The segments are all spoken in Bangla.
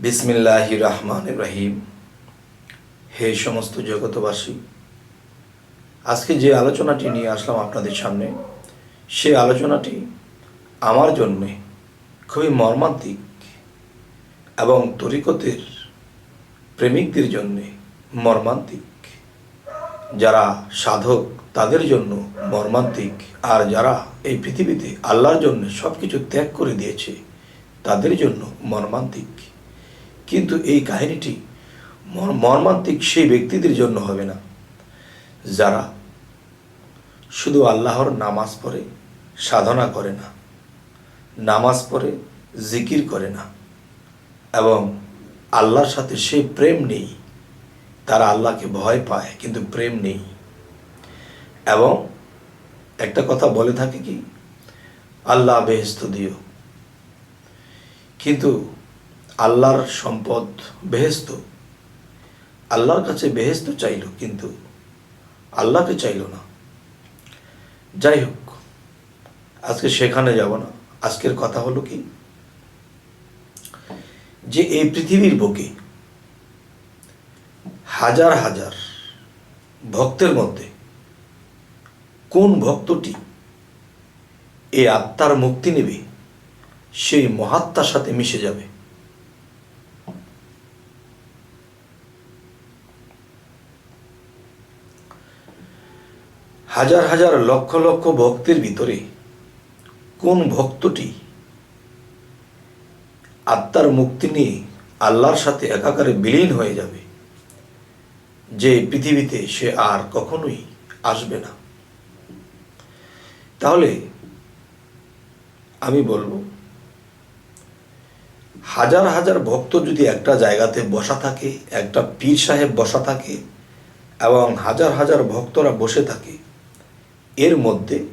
বিসমিল্লাহ রহমান রহিম। হে সমস্ত জগতবাসী আজকে যে আলোচনাটি নিয়ে আসলাম আপনাদের সামনে, সে আলোচনাটি আমার জন্যে খুবই মর্মান্তিক এবং তরিকতের প্রেমিকদের জন্যে মর্মান্তিক। যারা সাধক, তাদের জন্য মর্মান্তিক। আর যারা এই পৃথিবীতে আল্লাহর জন্য সব কিছু ত্যাগ করে দিয়েছে, তাদের জন্য মর্মান্তিক। কিন্তু এই কাহিনীটি মর্মান্তিক সেই ব্যক্তিদের জন্য হবে না। যারা শুধু আল্লাহর নামাজ পড়ে সাধনা করে না, নামাজ পড়ে জিকির করে না এবং আল্লাহর সাথে সেই প্রেম নেই, তারা আল্লাহকে ভয় পায় কিন্তু প্রেম নেই। এবং একটা কথা বলে থাকে কি, আল্লাহ বেহেস্ত দিও। কিন্তু আল্লাহর সম্পদ বেহেস্ত আল্লাহর কাছে বেহেস্ত চাইল, কিন্তু আল্লাহকে চাইল না। যাই হোক আজকে সেখানে যাব না। আজকের কথা হলো কি? যে এই পৃথিবীর বুকে হাজার হাজার ভক্তের মধ্যে কোন ভক্তটি এই আত্মার মুক্তি নেবে, সেই মহাত্মার সাথে মিশে যাবে? হাজার হাজার লক্ষ লক্ষ ভক্তের ভিতরে কোন ভক্তটি আত্মার মুক্তি নিয়ে আল্লাহর সাথে একাকারে বিলীন হয়ে যাবে, যে পৃথিবীতে সে আর কখনোই আসবে না? তাহলে আমি বলব, হাজার হাজার ভক্ত যদি একটা জায়গাতে বসা থাকে, একটা পীর সাহেব বসা থাকে এবং হাজার হাজার ভক্তরা বসে থাকে এর মধ্যে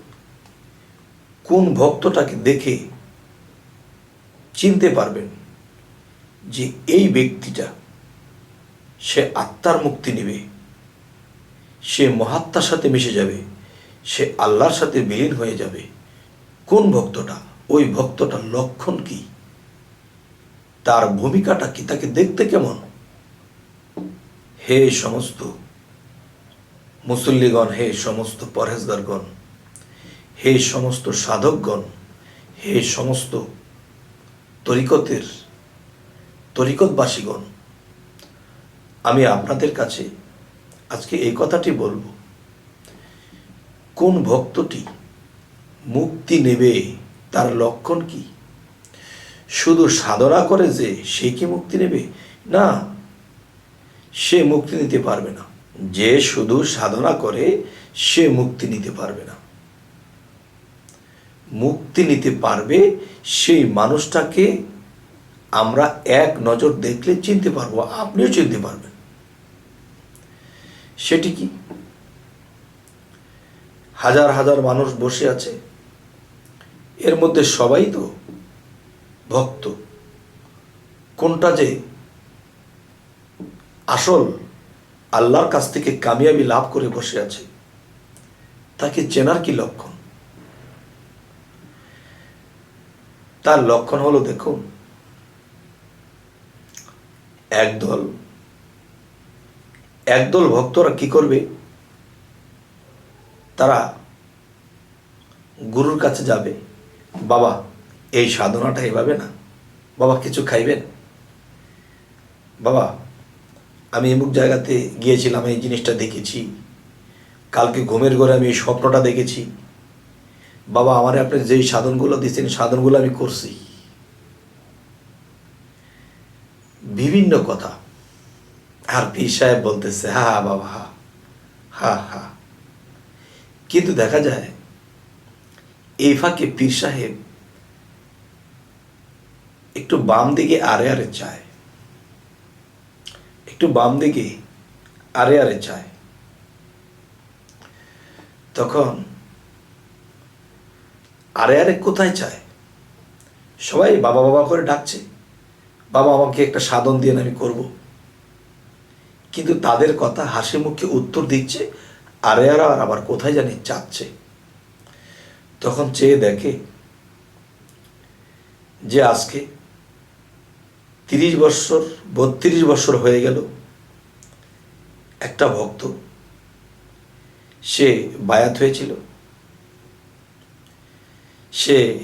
কোন ভক্তটাকে দেখে চিনতে পারবেন যে এই ব্যক্তিটা সে আত্মার মুক্তি নেবে, সে মহাত্মার সাথে মিশে যাবে, সে আল্লাহর সাথে বিলীন হয়ে যাবে। কোন ভক্তটা? ওই ভক্তটার লক্ষণ কি? তার ভূমিকাটা কি? তাকে দেখতে কেমন? হে সমস্ত মুসল্লিগণ, হে সমস্ত পরহেজগারগণ, হে সমস্ত সাধকগণ, হে সমস্ত তরিকতের, তরিকতবাসীগণ, আমি আপনাদের কাছে আজকে এই কথাটি বলব। কোন ভক্তটি মুক্তি নেবে তার লক্ষণ কি? শুধু সাধনা করে যে সে কি মুক্তি নেবে? না, সে মুক্তি নিতে পারবে না। যে শুধু সাধনা করে, সে মুক্তি নিতে পারবে না। মুক্তি নিতে পারবে সেই মানুষটাকে আমরা এক নজর দেখলে চিনতে পারব, আপনিও চিনতে পারবেন। সেটি কি? হাজার হাজার মানুষ বসে আছে। এর মধ্যে সবাই তো ভক্ত। কোনটা যে আসল আল্লাহর কাছ থেকে কামিয়াবি লাভ করে বসে আছে। তাকে চেনার কি লক্ষণ? তার লক্ষণ হলো, দেখুন, একদল একদল ভক্তরা কি করবে? তারা গুরুর কাছে যাবে, বাবা, এই সাধনাটা এভাবে না। বাবা, কিছু খাইবেন? বাবা আমি এমুক জায়গাতে গিয়েছিলাম এই জিনিসটা দেখেছি। কালকে ঘুমের ঘরে আমি এই স্বপ্নটা দেখেছি। বাবা, আমার আপনি যেই সাধনগুলো দিচ্ছেন সাধনগুলো আমি করছি। বিভিন্ন কথা। আর পীর সাহেব বলতেছে, হা হা, বাবা, হা হা হা। কিন্তু দেখা যায়, এই ফাঁকে পীর সাহেব একটু বাম দিকে আরে আরে চায়। একটু বাম দিকে আরে আরে চায় তখন আরে আরে কোথায় চায় সবাই বাবা বাবা করে ডাকছে, বাবা আমাকে একটা সাধন দিয়ে আমি করব। কিন্তু তাদের কথা হাসি মুখে উত্তর দিচ্ছে, আরে আর আবার কোথায় জানি চাচ্ছে তখন চেয়ে দেখে যে আজকে তিরিশ বৎসর, বত্রিশ বৎসর হয়ে গেল। একটা ভক্ত, সে বায়াত হয়েছিল। সে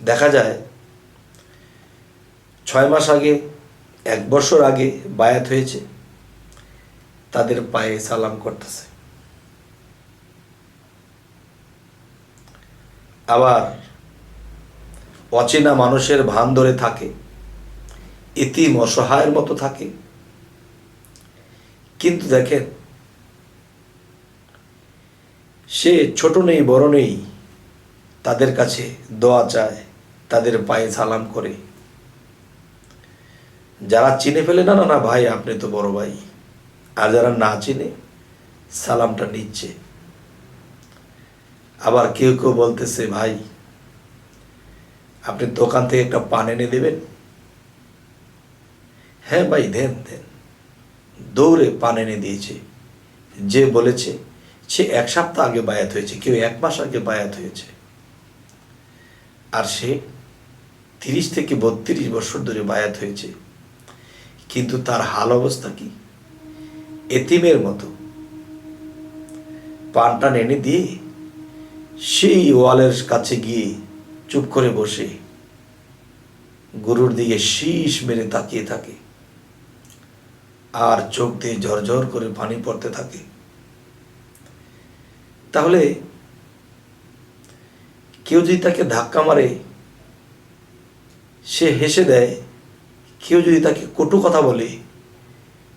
দেখা যায়, ছয় মাস আগে, এক বছর আগে বায়াত হয়েছে, তাদের পায়ে সালাম করতেছে। আবার অচেনা মানুষের ভান ধরে থাকে। এতিম অসহায়ের মতো থাকে। কিন্তু দেখেন, সে ছোট নেই, বড় নেই, তাদের কাছে দোয়া চায়, তাদের পায়ে সালাম করে। যারা চিনে ফেলে, না না না, ভাই, আপনি তো বড় ভাই। আর যারা না চিনে, সালামটা নিচ্ছে। আবার কেউ কেউ বলতেছে, ভাই, আপনি দোকান থেকে একটা পান এনে দেবেন? হ্যাঁ ভাই, দেন দেন। দৌড়ে পান এনে দিয়েছে। যে বলেছে, সে এক সপ্তাহ আগে বায়াত হয়েছে, কেউ এক মাস আগে বায়াত হয়েছে। আর সে তিরিশ থেকে বত্রিশ বছর ধরে বায়াত হয়েছে। কিন্তু তার হাল অবস্থা কি? এতিমের মতো। পানটা এনে দিয়ে সেই ওয়ালের কাছে গিয়ে চুপ করে বসে। গুরুর দিকে শীষ মেরে তাকিয়ে থাকে। আর চোখ দিয়ে ঝরঝর করে পানি পড়তে থাকে। তাহলে কেউ যদি তাকে ধাক্কা মারে, সে হেসে দেয়, কেউ যদি তাকে কটু কথা বলে,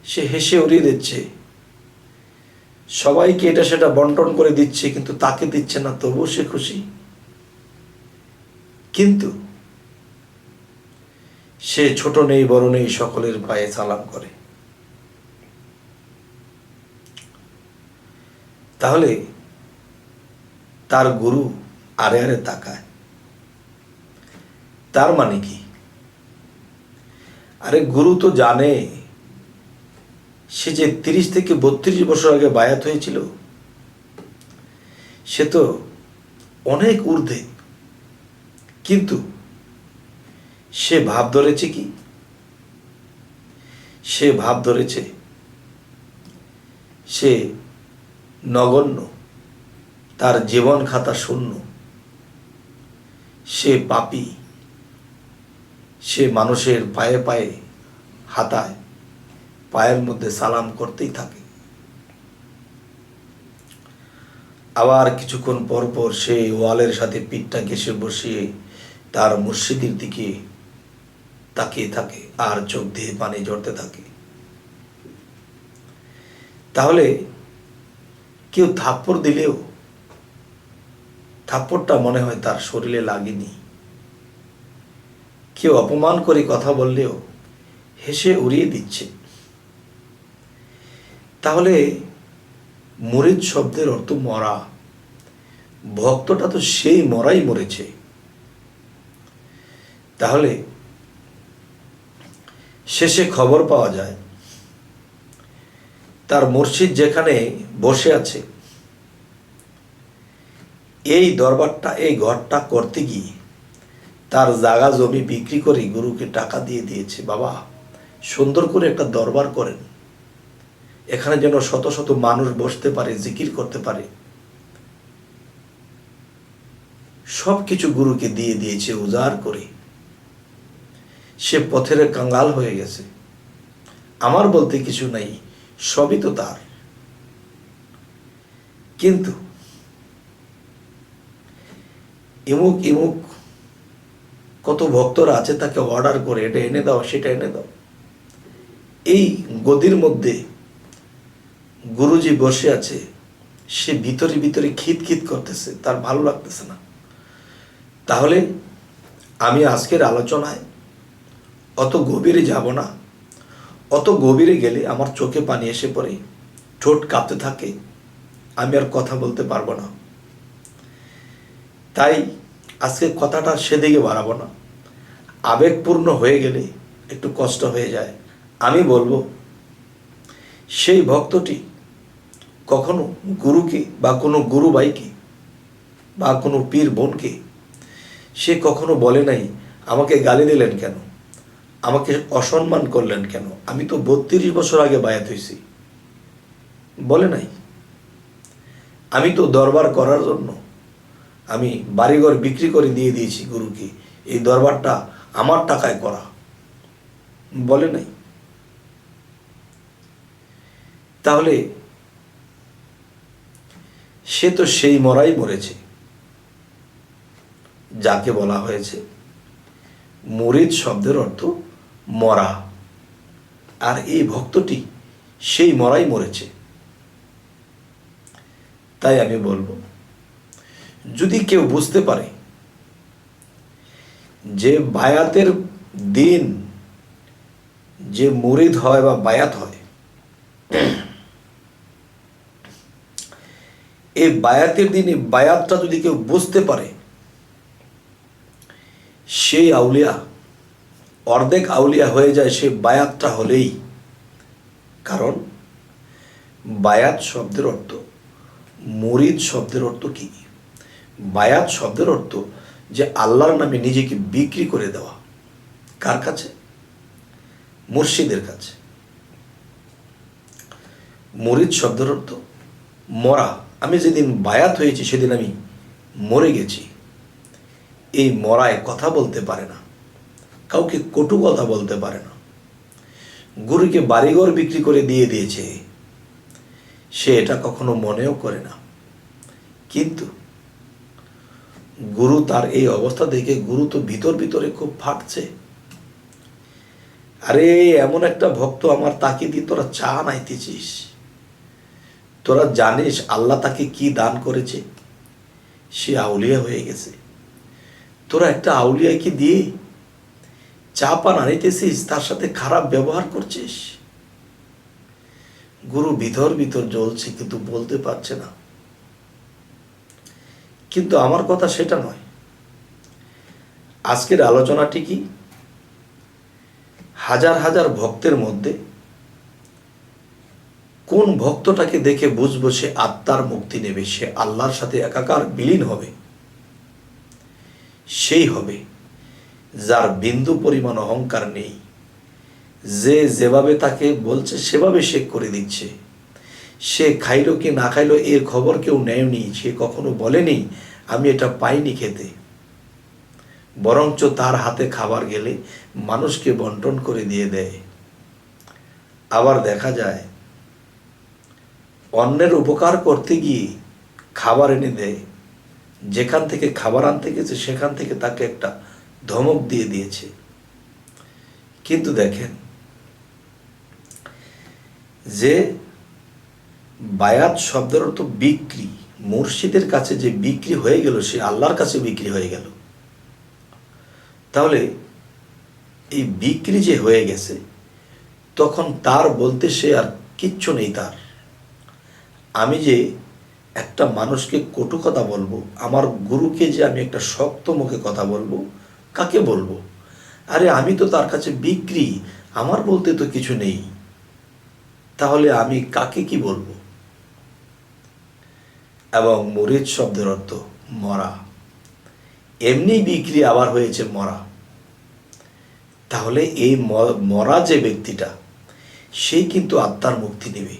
সে হেসে উড়িয়ে দিচ্ছে। সবাইকে এটা সেটা বন্টন করে দিচ্ছে, কিন্তু তাকে দিচ্ছে না, তবুও সে খুশি। কিন্তু সে ছোট নেই, বড় নেই, সকলের পায়ে সালাম করে। তাহলে তার গুরু আরে আরে তাকায়। তার মানে কি? আরে গুরু তো জানে, সে যে তিরিশ থেকে বত্রিশ বছর আগে বায়াত হয়েছিল, সে তো অনেক ঊর্ধ্বে। কিন্তু সে ভাব ধরেছে কি? সে ভাব ধরেছে, সে নগণ্য, তার জীবন খাতা শূন্য। সে পাপী, সে মানুষের পায়ে পায়ে হাতায় পায়ের মধ্যে সালাম করতেই থাকে। আবার কিছুক্ষণ পর পর সে ওয়ালের সাথে পিঠটা ঘেসে বসিয়ে তার মসজিদের দিকে তাকিয়ে থাকে আর চোখ দিয়ে পানি ঝরতে থাকে। তাহলে কেউ থাপ্পড় দিলেও থাপ্পড়টা মনে হয় তার শরীরে লাগেনি। কেউ অপমান করে কথা বললেও হেসে উড়িয়ে দিচ্ছে। তাহলে মরিদ শব্দের অর্থ মরা। ভক্তটা তো সেই মরাই মরেছে। তাহলে শেষে খবর পাওয়া যায় তার মুর্শিদ যেখানে বসে আছে। এই দরবারটা, এই ঘরটা করতে গিয়ে তার জাগা জমি বিক্রি করে গুরুকে টাকা দিয়ে দিয়েছে। বাবা, সুন্দর করে একটা দরবার করেন। এখানে যেন শত শত মানুষ বসতে পারে, জিকির করতে পারে। সব কিছু গুরুকে দিয়ে দিয়েছে উজাড় করে। সে পথের কাঙ্গাল হয়ে গেছে। আমার বলতে কিছু নাই। সবই তো তার। কিন্তু ইমুক ইমুক কত ভক্তরা আছে তাকে অর্ডার করে, এটা এনে দাও, সেটা এনে দাও। এই গদির মধ্যে গুরুজি বসে আছে, সে ভিতরে ভিতরে খিত খিত করতেছে, তার ভালো লাগতেছে না। তাহলে আমি আজকের আলোচনায় অত গভীরে যাব না। অত গভীরে গেলে আমার চোখে পানি এসে পড়ে, ঠোঁট কাঁপতে থাকে, আমি আর কথা বলতে পারব না। তাই আজকে কথাটা সেদিকে বাড়াবো না। আবেগপূর্ণ হয়ে গেলে একটু কষ্ট হয়ে যায়। আমি বলব, সেই ভক্তটি কখনো গুরুকে বা কোনো গুরু ভাইকে বা কোনো পীর বোনকে সে কখনো বলে নাই, আমাকে গালি দিলেন কেন? আমাকে অসম্মান করলেন কেন? আমি তো বত্রিশ বছর আগে বায়াত হয়েছি। বলে নাই। আমি তো দরবার করার জন্য আমি বাড়িঘর বিক্রি করে দিয়ে দিয়েছি গুরুকে। এই দরবারটা আমার টাকায় করা। বলে নাই। তাহলে সে তো সেই মরাই মরেছে। যাকে বলা হয়েছে, মরিদ শব্দের অর্থ মরা। আর এই ভক্তটি সেই মরাই মরেছে। তাই আমি বলব, যদি কেউ বুঝতে পারে যে বায়াতের দিন যে মুরিদ হয় বা বায়াত হয়, এই বায়াতের দিনে বায়াতটা যদি কেউ বুঝতে পারে, সেই আউলিয়া অর্ধেক আউলিয়া হয়ে যায় সে বায়াতটা হলেই। কারণ বায়াত শব্দের অর্থ, মুরিদ শব্দের অর্থ কি? বায়াত শব্দের অর্থ যে আল্লাহর নামে নিজেকে বিক্রি করে দেওয়া। কার কাছে? মুর্শিদের কাছে। মরিদ শব্দের অর্থ, মরা। আমি যেদিন বায়াত হয়েছি সেদিন আমি মরে গেছি। এই মরায় কথা বলতে পারে না। কাউকে কটু কথা বলতে পারে না। গুরুকে বাড়িঘর বিক্রি করে দিয়ে দিয়েছে। সে এটা কখনো মনেও করে না। কিন্তু গুরু তার এই অবস্থা দেখে গুরু তো ভিতর ভিতরে খুব ফাটছে। আরে, এমন একটা ভক্ত আমার তাকে দিয়ে তোরা চা নাইতেছিস? তোরা জানিস আল্লাহ তাকে কি দান করেছে? সে আউলিয়া হয়ে গেছে। তোরা একটা আউলিয়াকে দিয়ে চা পান আনিতেছিস, তার সাথে খারাপ ব্যবহার করছিস? গুরু ভিতর ভিতর জ্বলছে, কিন্তু বলতে পারছে না। কিন্তু আমার কথা সেটা নয়। আজকের আলোচনাটি কি? হাজার হাজার ভক্তের মধ্যে কোন ভক্তটাকে দেখে বুঝব সে আত্মার মুক্তি নেবে? সে আল্লাহর সাথে একাকার বিলীন হবে। সেই হবে। যার বিন্দু পরিমাণ অহংকার নেই। যে যেভাবে তাকে বলছে, সেভাবে সে করে দিচ্ছে। সে খাইলো কি না খাইলো এর খবর কেউ নেয়নি, সে কখনো বলেনি, আমি এটা পাইনি খেতে। বরঞ্চ তার হাতে খাবার গেলে মানুষকে বন্টন করে দিয়ে দেয়। আবার দেখা যায়, অন্যের উপকার করতে গিয়ে খাবার এনে দেয়। যেখান থেকে খাবার আনতে গেছে, সেখান থেকে তাকে একটা ধমক দিয়ে দিয়েছে। কিন্তু দেখেন, যে বায়াত শব্দের অর্থ বিক্রি, মুর্শিদের কাছে যে বিক্রি হয়ে গেল, সে আল্লাহর কাছে বিক্রি হয়ে গেল। তাহলে এই বিক্রি যে হয়ে গেছে, তখন তার বলতে সে আর কিচ্ছু নেই তার। আমি যে একটা মানুষকে কটু কথা বলব, আমার গুরুকে যে আমি একটা শক্ত মুখে কথা বলব কাকে বলব? আরে, আমি তো তার কাছে বিক্রি, আমার বলতে তো কিছু নেই। তাহলে আমি কাকে কি বলব? এবং মরিদ শব্দের অর্থ মরা। এমনি বিক্রি আবার হয়েছে মরা। তাহলে এই মরা যে ব্যক্তিটা সেই কিন্তু আত্মার মুক্তি নেবে।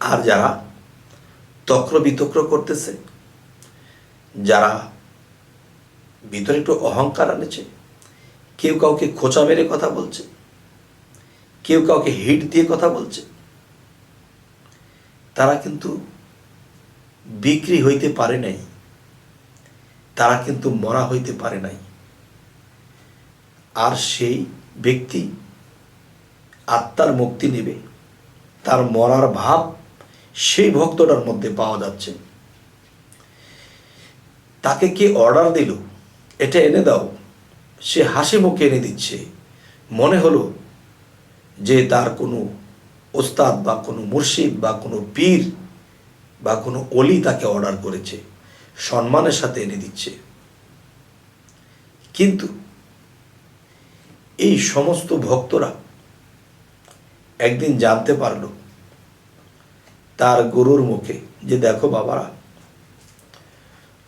আর যারা তক্র বিতক্র করতেছে, যারা ভিতরে একটু অহংকার আনেছে। কেউ কাউকে খোঁচা মেরে কথা বলছে। কেউ কাউকে হিট দিয়ে কথা বলছে। তারা কিন্তু বিক্রি হইতে পারে নাই। তারা কিন্তু মরা হইতে পারে নাই। আর সেই ব্যক্তি আত্মার মুক্তি নেবে। তার মরার ভাব সেই ভক্তটার মধ্যে পাওয়া যাচ্ছে। তাকে কে অর্ডার দিল? এটা এনে দাও। সে হাসি মুখে এনে দিচ্ছে। মনে হলো যে তার কোনো ওস্তাদ বা কোনো মুর্শিদ বা কোনো পীর বা কোনো অলি তাকে অর্ডার করেছে। সম্মানের সাথে এনে দিচ্ছে। কিন্তু এই সমস্ত ভক্তরা একদিন জানতে পারল তার গুরুর মুখে যে, দেখো বাবারা,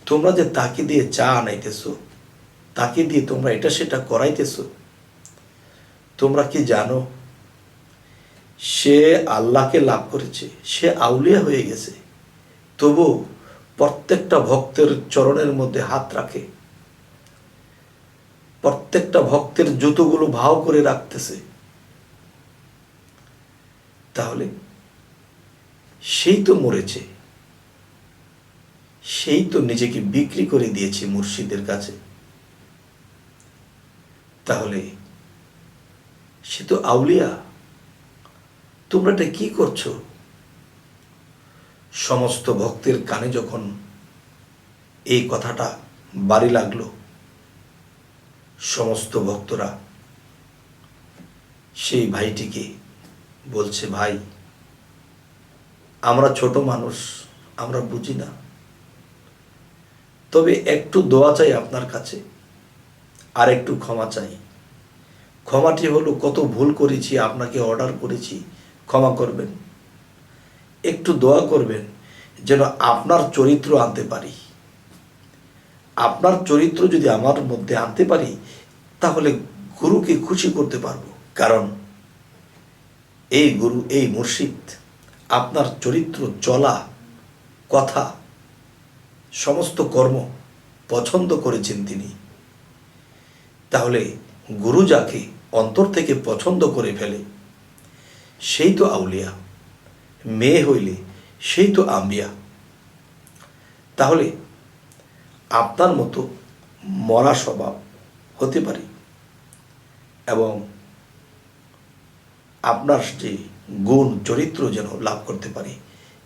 তোমরা যে তাকে দিয়ে চা আনাইতেছো তাকে দিয়ে তোমরা এটা সেটা করাইতেছ? তোমরা কি জানো, সে আল্লাহকে লাভ করেছে, সে আউলিয়া হয়ে গেছে। তবু প্রত্যেকটা ভক্তের চরণের মধ্যে হাত রাখে। প্রত্যেকটা ভক্তের জুতোগুলো ভাও করে রাখতেছে। তাহলে সেই তো মরেছে। সেই তো নিজেকে বিক্রি করে দিয়েছে মুর্শিদের কাছে। তাহলে? সে তো আউলিয়া। তোমরা এটা কি করছ? সমস্ত ভক্তের কানে যখন এই কথাটা বাড়ি লাগল, সমস্ত ভক্তরা সেই ভাইটিকে বলছে, ভাই, আমরা ছোট মানুষ, আমরা বুঝি না। তবে একটু দোয়া চাই আপনার কাছে। আর একটু ক্ষমা চাই। ক্ষমাটি হলো, কত ভুল করেছি, আপনাকে অর্ডার করেছি, ক্ষমা করবেন। একটু দোয়া করবেন, যেন আপনার চরিত্র আনতে পারি। আপনার চরিত্র যদি আমার মধ্যে আনতে পারি, তাহলে গুরুকে খুশি করতে পারব। কারণ এই গুরু, এই মুর্শিদ, আপনার চরিত্র, চলা, কথা, সমস্ত কর্ম পছন্দ করেছেন তিনি। তাহলে গুরু যাকে অন্তর থেকে পছন্দ করে ফেলে, সেই তো আউলিয়া। মেয়ে হইলে সেই তো আম্বিয়া। তাহলে আপনার মতো মরা স্বভাব হতে পারি এবং আপনার যে গুণ, চরিত্র যেন লাভ করতে পারি,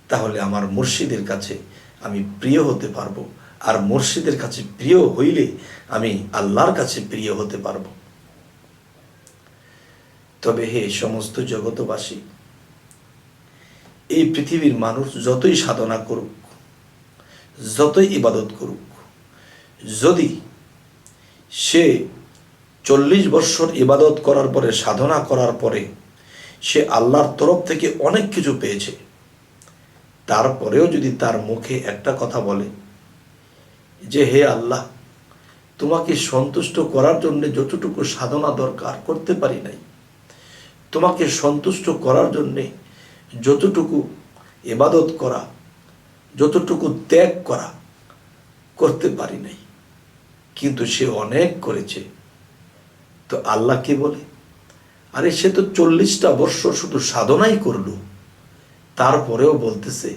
তাহলে আমার মুর্শিদের কাছে আমি প্রিয় হতে পারব। আর মুর্শিদের কাছে প্রিয় হইলে আমি আল্লাহর কাছে প্রিয় হতে পারব। তবে হে সমস্ত জগতবাসী এই পৃথিবীর মানুষ যতই সাধনা করুক, যতই ইবাদত করুক, যদি সে চল্লিশ বৎসর ইবাদত করার পরে, সাধনা করার পরে সে আল্লাহর তরফ থেকে অনেক কিছু পেয়েছে, তারপরেও যদি তার মুখে একটা কথা বলে যে হে আল্লাহ, তোমাকে সন্তুষ্ট করার জন্য যতটুকু সাধনা দরকার করতে পারি নাই, তোমাকে সন্তুষ্ট করার জন্যে যতটুকু এবাদত করা, যতটুকু ত্যাগ করা করতে পারি নাই, কিন্তু সে অনেক করেছে। তো আল্লাহ কি বলে? আরে সে তো চল্লিশটা বর্ষ শুধু সাধনাই করল, তারপরেও বলতেছে,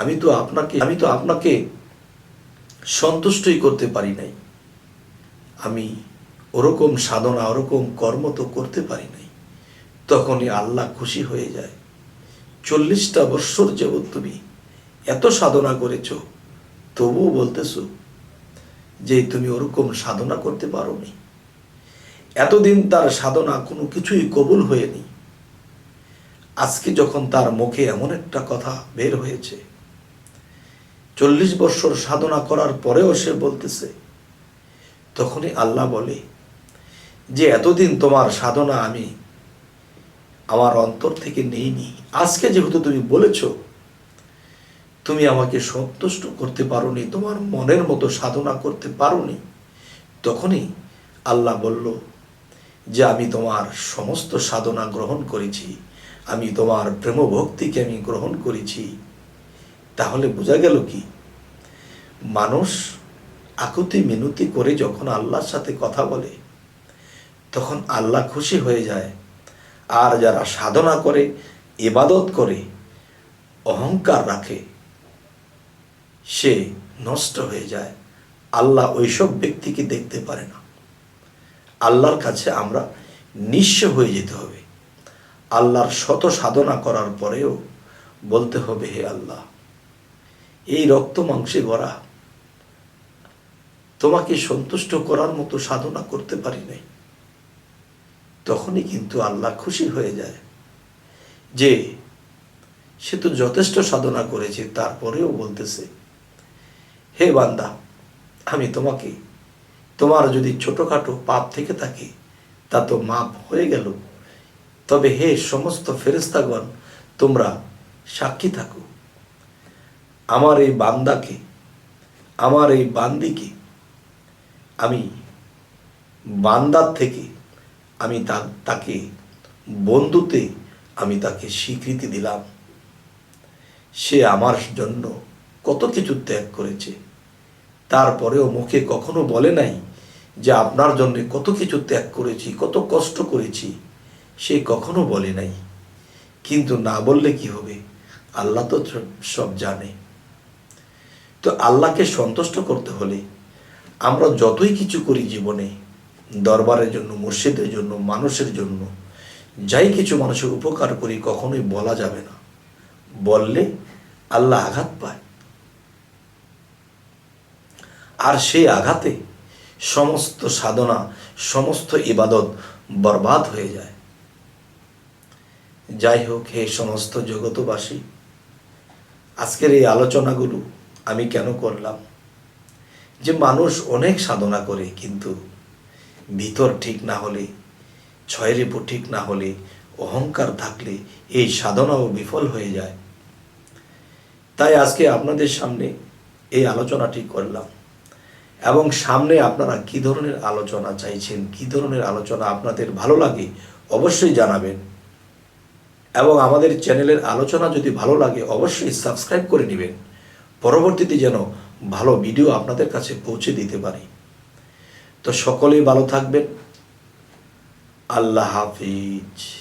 আমি তো আপনাকে, আমি তো আপনাকে সন্তুষ্টই করতে পারি নাই। আমি ওরকম সাধনা, ওরকম কর্ম তো করতে পারি নাই। তখনই আল্লাহ খুশি হয়ে যায়। চল্লিশটা বৎসর যাবৎ তুমি এত সাধনা করেছ, তবুও বলতেছ যে তুমি ওরকম সাধনা করতে পারোনি। এতদিন তার সাধনা কোনো কিছুই কবুল হয়নি। আজকে যখন তার মুখে এমন একটা কথা বের হয়েছে চল্লিশ বৎসর সাধনা করার পরেও সে বলতেছে, তখনই আল্লাহ বলে, যে এতদিন তোমার সাধনা আমি আমার অন্তর থেকে নেইনি। আজকে যেহেতু তুমি বলেছ, তুমি আমাকে সন্তুষ্ট করতে পারোনি, তোমার মনের মতো সাধনা করতে পারোনি, তখনই আল্লাহ বলল যে আমি তোমার সমস্ত সাধনা গ্রহণ করেছি, আমি তোমার প্রেম ভক্তিকে আমি গ্রহণ করেছি। তাহলে বোঝা গেল কি? মানুষ আকুতি মিনতি করে যখন আল্লাহর সাথে কথা বলে, তখন আল্লাহ খুশি হয়ে যায়। আর যারা সাধনা করে এবাদত করে, অহংকার রাখে, সে নষ্ট হয়ে যায়। আল্লাহ ওইসব ব্যক্তিকে দেখতে পারে না। আল্লাহর কাছে আমরা নিঃস্ব হয়ে যেতে হবে। আল্লাহর শত সাধনা করার পরেও বলতে হবে, হে আল্লাহ এই রক্ত মাংসে গড়া। তোমাকে সন্তুষ্ট করার মতো সাধনা করতে পারি নাই। তখনই কিন্তু আল্লাহ খুশি হয়ে যায় যে, সে তো যথেষ্ট সাধনা করেছে, তারপরেও বলতেছে, হে বান্দা, আমি তোমাকে, তোমার যদি ছোটোখাটো পাপ থেকে থাকে, তা তো মাপ হয়ে গেল। তবে হে সমস্ত ফেরেস্তাগণ তোমরা সাক্ষী থাকো। আমার এই বান্দাকে, আমার এই বান্দিকে আমি বান্দার থেকে আমি তাকে বন্ধুতে আমি তাকে স্বীকৃতি দিলাম। সে আমার জন্য কত কিছু ত্যাগ করেছে। তারপরেও মুখে কখনো বলে নাই যে আপনার জন্য কত কিছু ত্যাগ করেছি, কত কষ্ট করেছি। সে কখনো বলে নাই। কিন্তু না বললে কি হবে? আল্লাহ তো সব জানে। তো আল্লাহকে সন্তুষ্ট করতে হলে আমরা যতই কিছু করি জীবনে, দরবারের জন্য, মসজিদের জন্য, মানুষের জন্য, যাই কিছু মানুষের উপকার করি কখনোই বলা যাবে না। বললে আল্লাহ আঘাত পায়। আর সেই আঘাতে সমস্ত সাধনা, সমস্ত ইবাদত বরবাদ হয়ে যায়। যাই হোক, হে সমস্ত জগতবাসী আজকের এই আলোচনাগুলো আমি কেন করলাম? যে মানুষ অনেক সাধনা করে, কিন্তু ভিতর ঠিক না হলে ছয় উপর ঠিক না হলে, অহংকার থাকলে এই সাধনাও বিফল হয়ে যায়। তাই আজকে আপনাদের সামনে এই আলোচনাটি করলাম। এবং সামনে আপনারা কি ধরনের আলোচনা চাইছেন, কি ধরনের আলোচনা আপনাদের ভালো লাগে, অবশ্যই জানাবেন। এবং আমাদের চ্যানেলের আলোচনা যদি ভালো লাগে, অবশ্যই সাবস্ক্রাইব করে নেবেন। পরবর্তীতে যেন ভালো ভিডিও আপনাদের কাছে পৌঁছে দিতে পারি। তো সকলেই ভালো থাকবেন। আল্লাহ হাফিজ।